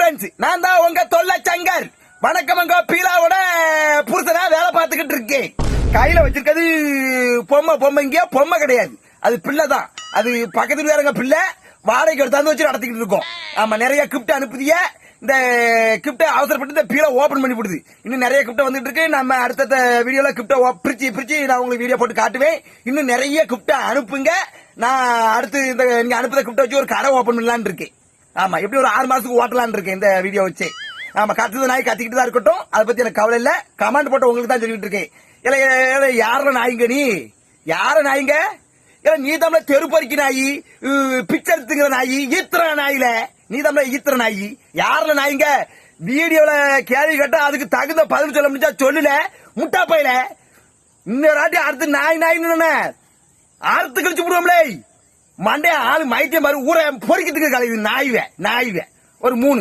Friends நான் தான் உங்க தொல்லை சங்கர். வணக்கமங்க பீலாவோட புருஷனா வேலை பார்த்துக்கிட்டு இருக்கேன். கையில வச்சிருக்கிறது பொம்மை பொம்மைங்க பொம்மை கிடையாது. அது பிள்ளை தான். அது பக்கத்து வேறங்க பிள்ளை. வாடகைக்கு எடுத்தாந்து வச்சு நடத்திக்கிட்டு இருக்கோம். ஆமா நிறைய கிப்ட் அனுப்புதிய. இந்த கிப்ட அவசரப்பட்டு இந்த பீலை ஓபன் பண்ணி விடுது இன்னும் நிறைய கிப்ட வந்துட்டு இருக்கு. நம்ம அடுத்த வீடியோல கிப்ட பிரிச்சு பிரிச்சு நான் உங்களுக்கு வீடியோ போட்டு காட்டுவேன். இன்னும் நிறைய கிப்ட அனுப்புங்க. நான் அடுத்து இந்த நீங்க அனுப்புற கிப்ட வச்சு ஒரு கடை ஓபன் பண்ணலாம்னு இருக்கேன். ஆமா எப்படி ஒரு ஆறு மாசத்துக்கு ஓட்டலான் இருக்கேன் இந்த வீடியோ வச்சு. ஆமா கத்துது நாய் கத்திக்கிட்டு தான் இருக்கட்டும். அதை பத்தி எனக்கு கவலை இல்ல. கமெண்ட் போட்டு உங்களுக்கு தான் சொல்லிட்டு இருக்கேன். இல்ல யார நாய்ங்க நீ? யார நாய்ங்க? இல்ல நீ தமிழ தெருப்பறிக்கு நாயி. உ, எடுத்துக்கிற நாயி. ஈத்துற நாயில. நீ தமிழ ஈத்துற நாயி. யாரில் நாய்ங்க? வீடியோல கேள்வி கேட்டா அதுக்கு தகுந்த பதில் சொல்ல முடிஞ்சா சொல்லல. முட்டா பையில இன்னொரு ராட்டி அடுத்து நாய் நாய் அறுத்து கழிச்சு விடுவோம்லே மண்டே ஆளு மைத்தியம் பாரு ஊரை பொறிக்கிறதுக்கு கலையுது நாய்வே நாய்வே ஒரு மூணு.